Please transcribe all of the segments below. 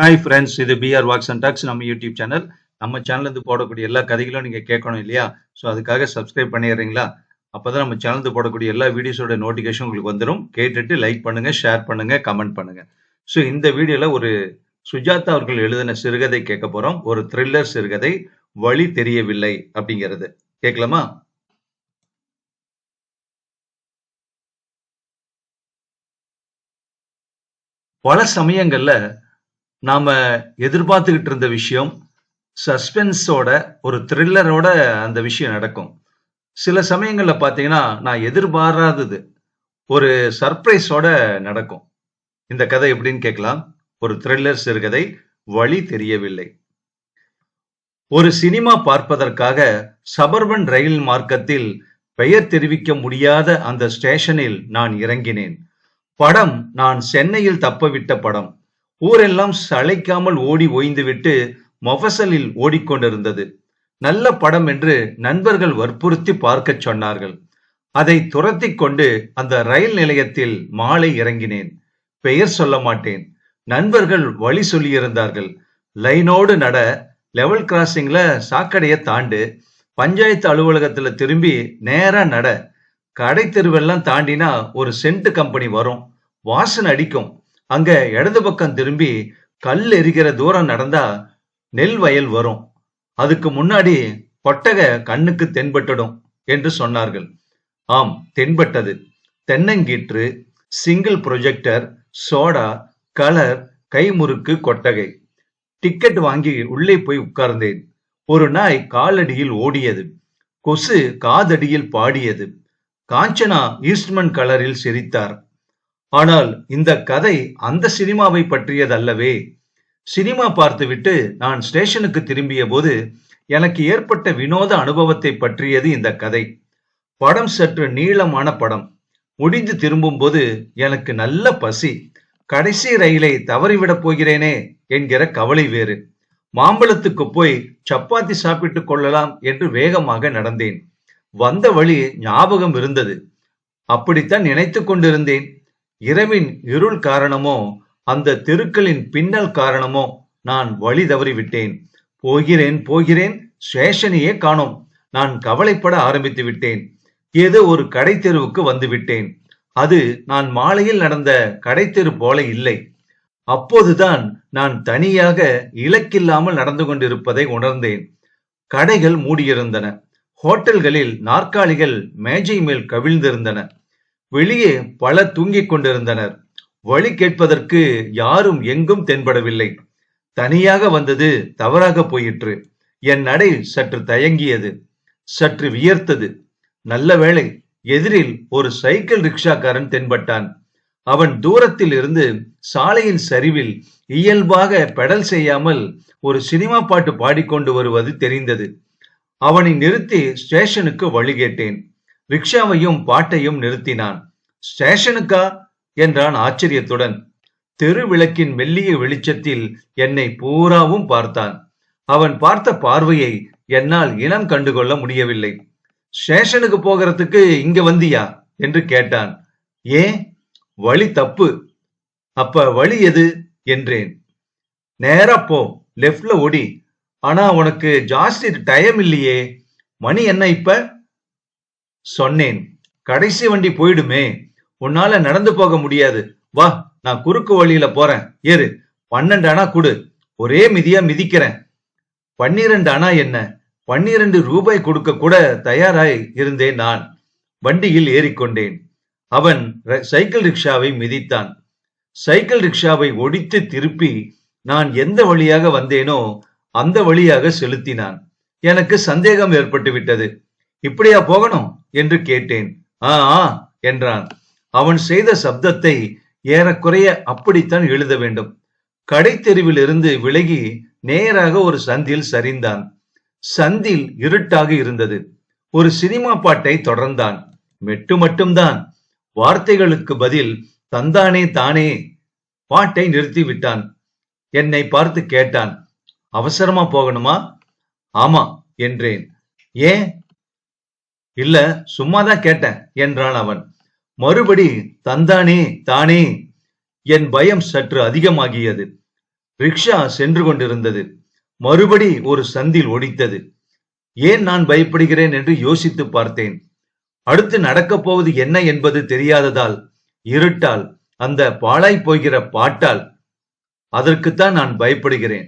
Hi friends இது PR walks and talks நம்ம YouTube channel நம்ம சேனல்லேருந்து போடக்கூடிய எல்லா கதைகளும் நீங்க கேட்கணும் இல்லையா? ஸோ அதுக்காக சப்ஸ்கிரைப் பண்ணிடுறீங்களா? அப்பதான் நம்ம சேனல்ந்து போடக்கூடிய எல்லா வீடியோஸோட நோட்டிஃபிகேஷன் உங்களுக்கு வந்துடும் கேட்டுட்டு லைக் பண்ணுங்க ஷேர் பண்ணுங்க கமெண்ட் பண்ணுங்க. ஸோ இந்த வீடியோவில் ஒரு சுஜாதா அவர்கள் எழுதின சிறுகதை கேட்க போறோம். ஒரு த்ரில்லர் சிறுகதை வழி தெரியவில்லை அப்படிங்கிறது. கேட்கலாமா? பல சமயங்களில் நாம எதிர்பார்த்துக்கிட்டு இருந்த விஷயம் சஸ்பென்ஸோட ஒரு த்ரில்லரோட அந்த விஷயம் நடக்கும். சில சமயங்கள்ல பாத்தீங்கன்னா நான் எதிர்பாராதது ஒரு சர்ப்ரைஸோட நடக்கும். இந்த கதை எப்படின்னு கேட்கலாம். ஒரு த்ரில்லர் சிறுகதை வழி தெரியவில்லை. ஒரு சினிமா பார்ப்பதற்காக சபர்பன் ரயில் மார்க்கத்தில் பெயர் தெரிவிக்க முடியாத அந்த ஸ்டேஷனில் நான் இறங்கினேன். படம் நான் சென்னையில் தப்பவிட்ட படம். ஊரெல்லாம் சளைக்காமல் ஓடி ஓய்ந்துவிட்டு மொஃபசலில் ஓடிக்கொண்டிருந்தது. நல்ல படம் என்று நண்பர்கள் வற்புறுத்தி பார்க்கச் சொன்னார்கள். அதை துரத்தி கொண்டு அந்த ரயில் நிலையத்தில் மாலை இறங்கினேன். பெயர் சொல்ல மாட்டேன். நண்பர்கள் வழி சொல்லியிருந்தார்கள். லைனோடு நட லெவல் கிராசிங்ல சாக்கடையை தாண்டு பஞ்சாயத்து அலுவலகத்துல திரும்பி நேரா நட. கடை தெருவெல்லாம் தாண்டினா ஒரு சென்ட் கம்பெனி வரும். வாசனை அடிக்கும். அங்க இடது பக்கம் திரும்பி கல் எரிகிற தூரம் நடந்தா நெல் வயல் வரும். அதுக்கு முன்னாடி கொட்டகை கண்ணுக்கு தென்பட்டுடும் என்று சொன்னார்கள். ஆம் தென்பட்டது. தென்னங்கீற்று சிங்கிள் ப்ரொஜெக்டர் சோடா கலர் கைமுறுக்கு கொட்டகை. டிக்கெட் வாங்கி உள்ளே போய் உட்கார்ந்தேன். ஒரு நாய் காலடியில் ஓடியது. கொசு காதடியில் பாடியது. காஞ்சனா ஈஸ்ட்மன் கலரில் சிரித்தார். ஆனால் இந்த கதை அந்த சினிமாவை பற்றியதல்லவே. சினிமா பார்த்துவிட்டு நான் ஸ்டேஷனுக்கு திரும்பிய போது எனக்கு ஏற்பட்ட வினோத அனுபவத்தை பற்றியது இந்த கதை. படம் சற்று நீளமான படம். முடிந்து திரும்பும் போது எனக்கு நல்ல பசி. கடைசி ரயிலை தவறிவிடப் போகிறேனே என்கிற கவலை வேறு. மாம்பழத்துக்கு போய் சப்பாத்தி சாப்பிட்டுக் கொள்ளலாம் என்று வேகமாக நடந்தேன். வந்த வழி ஞாபகம் இருந்தது. அப்படித்தான் நினைத்து கொண்டிருந்தேன். இரவின் இருள் காரணமோ அந்த தெருக்களின் பின்னல் காரணமோ நான் வழி தவறிவிட்டேன். போகிறேன் போகிறேன் ஸ்டேஷனையே காணோம். நான் கவலைப்பட ஆரம்பித்து விட்டேன். ஏதோ ஒரு கடை தெருவுக்கு வந்து விட்டேன். அது நான் மாலையில் நடந்த கடைத்தெரு போல இல்லை. அப்போதுதான் நான் தனியாக இலக்கில்லாமல் நடந்து கொண்டிருப்பதை உணர்ந்தேன். கடைகள் மூடியிருந்தன. ஹோட்டல்களில் நாற்காலிகள் மேஜை மேல் கவிழ்ந்திருந்தன. வெளியே பலர் தூங்கிக் கொண்டிருந்தனர். வழி கேட்பதற்கு யாரும் எங்கும் தென்படவில்லை. தனியாக வந்தது தவறாக போயிற்று. என் நடை சற்று தயங்கியது. சற்று வியர்த்தது. நல்ல வேளை எதிரில் ஒரு சைக்கிள் ரிக்ஷாக்காரன் தென்பட்டான். அவன் தூரத்தில் இருந்து சாலையின் சரிவில் இயல்பாக பெடல் செய்யாமல் ஒரு சினிமா பாட்டு பாடிக்கொண்டு வருவது தெரிந்தது. அவனை நிறுத்தி ஸ்டேஷனுக்கு வழி கேட்டேன். ரிக்ஷாவையும் பாட்டையும் நிறுத்தினான். ஸ்டேஷனுக்கா? என்றான் ஆச்சரியத்துடன். தெரு விளக்கின் மெல்லிய வெளிச்சத்தில் என்னை பூராவும் பார்த்தான். அவன் பார்த்த பார்வையை என்னால் இனம் கண்டுகொள்ள முடியவில்லை. ஸ்டேஷனுக்கு போகிறதுக்கு இங்க வந்தியா? என்று கேட்டான். ஏன் வழி தப்பு. அப்ப வழி எது? என்றேன். நேரா போ லெஃப்ட்ல ஓடி. ஆனா உனக்கு ஜாஸ்தி டைம் இல்லையே. மணி என்ன இப்ப? சொன்னேன். கடைசி வண்டி போயிடுமே. உன்னால நடந்து போக முடியாது. வா நான் குறுக்கு வழியில போறேன். ஏறு. பன்னெண்டு அணா கொடு. ஒரே மிதியா மிதிக்கிறேன். பன்னிரண்டு அணா என்ன? பன்னிரண்டு ரூபாய் கொடுக்க கூட தயாராய் இருந்தேன் நான். வண்டியில் ஏறிக்கொண்டேன். அவன் சைக்கிள் ரிக்ஷாவை மிதித்தான். சைக்கிள் ரிக்ஷாவை ஒடித்து திருப்பி நான் எந்த வழியாக வந்தேனோ அந்த வழியாக செலுத்தினான். எனக்கு சந்தேகம் ஏற்பட்டு விட்டது இப்படியா போகணும்? என்று கேட்டேன். ஆ ஆ என்றான். அவன் செய்த சப்தத்தை ஏறக்குறைய அப்படித்தான் எழுத வேண்டும். கடை தெருவில் இருந்து விலகி நேராக ஒரு சந்தில் சரிந்தான். சந்தில் இருட்டாக இருந்தது. ஒரு சினிமா பாட்டை தொடர்ந்தான். மெட்டு மட்டும்தான். வார்த்தைகளுக்கு பதில் தந்தானே தானே பாட்டை நிறுத்தி விட்டான். என்னை பார்த்து கேட்டான். அவசரமா போகணுமா? ஆமா என்றேன். ஏன்? இல்ல சும்மாதான் கேட்டேன் என்றான் அவன். மறுபடி தந்தானே தானே என் பயம் சற்று அதிகமாகியது. ரிக்ஷா சென்று கொண்டிருந்தது. மறுபடி ஒரு சந்தில் ஒடித்தது. ஏன் நான் பயப்படுகிறேன் என்று யோசித்து பார்த்தேன். அடுத்து நடக்கப் போவது என்ன என்பது தெரியாததால் இருட்டால் அந்த பாழாய் போகிற பாட்டால் அதற்குத்தான் நான் பயப்படுகிறேன்.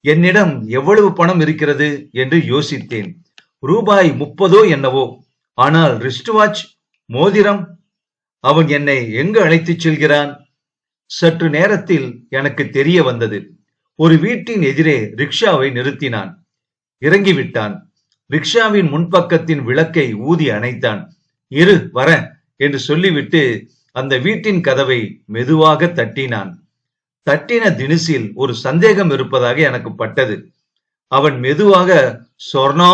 என்னிடம் எவ்வளவு பணம் இருக்கிறது என்று யோசித்தேன். ரூபாய் முப்பதோ என்னவோ? ஆனால் ரிஸ்ட் வாட்ச் மோதிரம் அவன் என்னை எங்கு அழைத்துச் செல்கிறான்? சற்று நேரத்தில் எனக்கு தெரிய வந்தது. ஒரு வீட்டின் எதிரே ரிக்ஷாவை நிறுத்தினான். இறங்கிவிட்டான். ரிக்ஷாவின் முன்பக்கத்தின் விளக்கை ஊதி அணைத்தான். இரு வர என்று சொல்லிவிட்டு அந்த வீட்டின் கதவை மெதுவாக தட்டினான். தட்டின தினுசில் ஒரு சந்தேகம் இருப்பதாக எனக்கு பட்டது. அவன் மெதுவாக சொர்ணா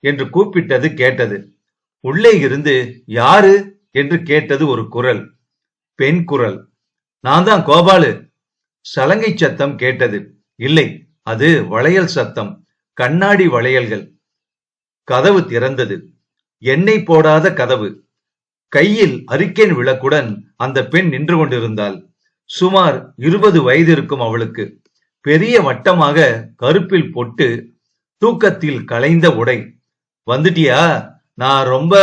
என்று கூப்பிட்டது கேட்டது. உள்ளே இருந்து யாரு என்று கேட்டது ஒரு குரல். பெண் குரல். நான் தான் கோபாலு. சலங்கை சத்தம் கேட்டது. இல்லை அது வளையல் சத்தம். கண்ணாடி வளையல்கள். கதவு திறந்தது. எண்ணெய் போடாத கதவு. கையில் அரிக்கேன் விளக்குடன் அந்த பெண் நின்று கொண்டிருந்தாள். சுமார் இருபது வயது இருக்கும் அவளுக்கு. பெரிய வட்டமாக கருப்பில் பொட்டு தூக்கத்தில் கலைந்த உடை. வந்துட்டியா? நான் ரொம்ப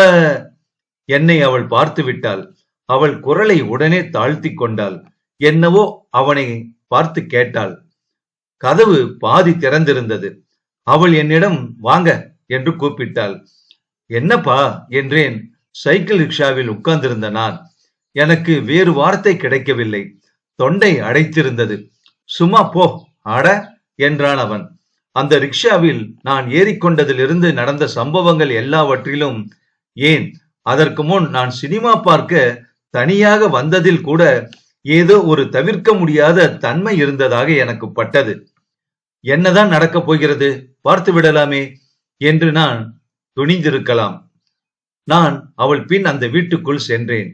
என்னை அவள் பார்த்து விட்டாள். அவள் குரலை உடனே தாழ்த்தி கொண்டாள். என்னவோ அவனை பார்த்து கேட்டாள். கதவு பாதி திறந்திருந்தது. அவள் என்னிடம் வாங்க என்று கூப்பிட்டாள். என்னப்பா? என்றேன். சைக்கிள் ரிக்ஷாவில் உட்கார்ந்திருந்த நான். எனக்கு வேறு வார்த்தை கிடைக்கவில்லை. தொண்டை அடைத்திருந்தது. சும்மா போ அட என்றான் அவன். அந்த ரிக்ஷாவில் நான் ஏறிக்கொண்டதிலிருந்து நடந்த சம்பவங்கள் எல்லாவற்றிலும் ஏன்? அதற்கு முன் நான் சினிமா பார்க்க தனியாக வந்ததில் கூட ஏதோ ஒரு தவிர்க்க முடியாத தன்மை இருந்ததாக எனக்கு பட்டது. என்னதான் நடக்கப் போகிறது? பார்த்து விடலாமே என்று நான் துணிந்திருக்கலாம். நான் அவள் பின் அந்த வீட்டுக்குள் சென்றேன்.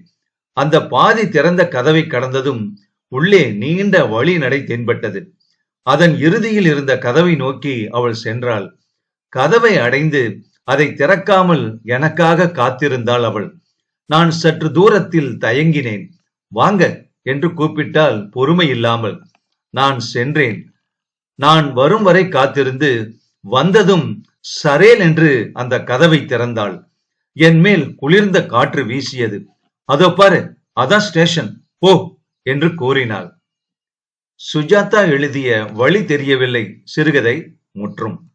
அந்த பாதி திறந்த கதவை கடந்ததும் உள்ளே நீண்ட வழி நடை தென்பட்டது. அதன் இறுதியில் இருந்த கதவை நோக்கி அவள் சென்றாள். கதவை அடைந்து அதை திறக்காமல் எனக்காக காத்திருந்தாள் அவள். நான் சற்று தூரத்தில் தயங்கினேன். வாங்க என்று கூப்பிட்டால் பொறுமை இல்லாமல். நான் சென்றேன். நான் வரும் வரை காத்திருந்து வந்ததும் சரேல் என்று அந்த கதவை திறந்தாள். என் மேல் குளிர்ந்த காற்று வீசியது. அதோ பாரு அதான் ஸ்டேஷன். போ என்று கூறினாள். சுஜாதா எழுதிய வழி தெரியவில்லை சிறுகதை முற்றும்.